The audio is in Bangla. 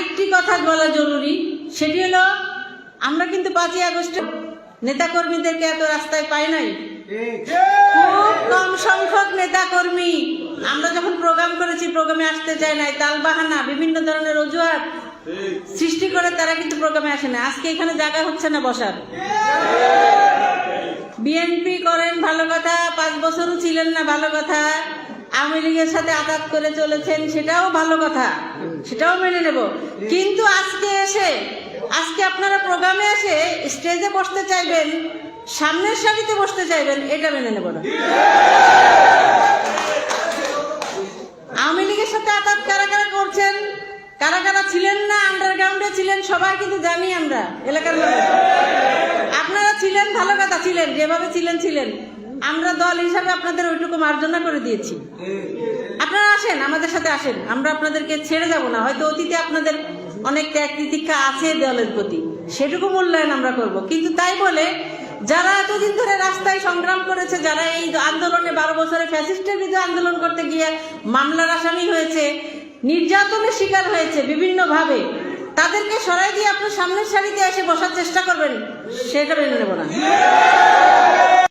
আরেকটি কথা বলা জরুরি, সেটি হলো, আমরা কিন্তু পাঁচই আগস্টে নেতাকর্মীদেরকে এত রাস্তায় পাই নাই। খুব কম সংখ্যক নেতাকর্মী। আমরা যখন প্রোগ্রাম করেছি, প্রোগ্রামে আসতে চায় নাই তালবাহানা বিভিন্ন ধরনের অজুহাত সৃষ্টি করে তারা কিন্তু প্রোগ্রামে আসে না আজকে এখানে জায়গা হচ্ছে না বসার। বিএনপি করেন ভালো কথা, পাঁচ বছরও ছিলেন না ভালো কথা। আওয়ামী লীগের সাথে আঘাত করে চলেছেন, সেটাও ভালো কথা। সেটাও মেনে নেব। কিন্তু আজকে এসে, আজকে আপনারা প্রোগ্রামে এসে স্টেজে বসতে চাইবেন, সামনের সারিতে বসতে চাইবেন, এটা মেনে নেব না। আওয়ামী লীগের সাথে আঘাত কারা কারা করছেন? কারা কারা ছিলেন না? আন্ডারগ্রাউন্ডে ছিলেন সবাই, কিন্তু জানি আমরা, এলাকার আপনারা ছিলেন, ভালো কথা, ছিলেন, যেভাবে ছিলেন ছিলেন। আমরা দল হিসাবে আপনাদের ওইটুকু মার্জনা করে দিয়েছি। আপনারা আসেন, আমাদের সাথে আসেন। আমরা আপনাদেরকে ছেড়ে যাব না। হয়তো অতীতে আপনাদের অনেক ত্যাগ তিতিক্ষা আছে দলের প্রতি। সেটুকু মূল্যায়ন আমরা করব। কিন্তু তাই বলে, যারা এতদিন ধরে রাস্তায় সংগ্রাম করেছে, যারা এই আন্দোলনে বারো বছরে ফ্যাসিস্টের বিরুদ্ধে আন্দোলন করতে গিয়ে মামলার আসামি হয়েছে, নির্যাতনের শিকার হয়েছে বিভিন্নভাবে, তাদেরকে সরাই দিয়ে আপনার সামনের সারিতে এসে বসার চেষ্টা করবেন সেটা মেনে নেব না।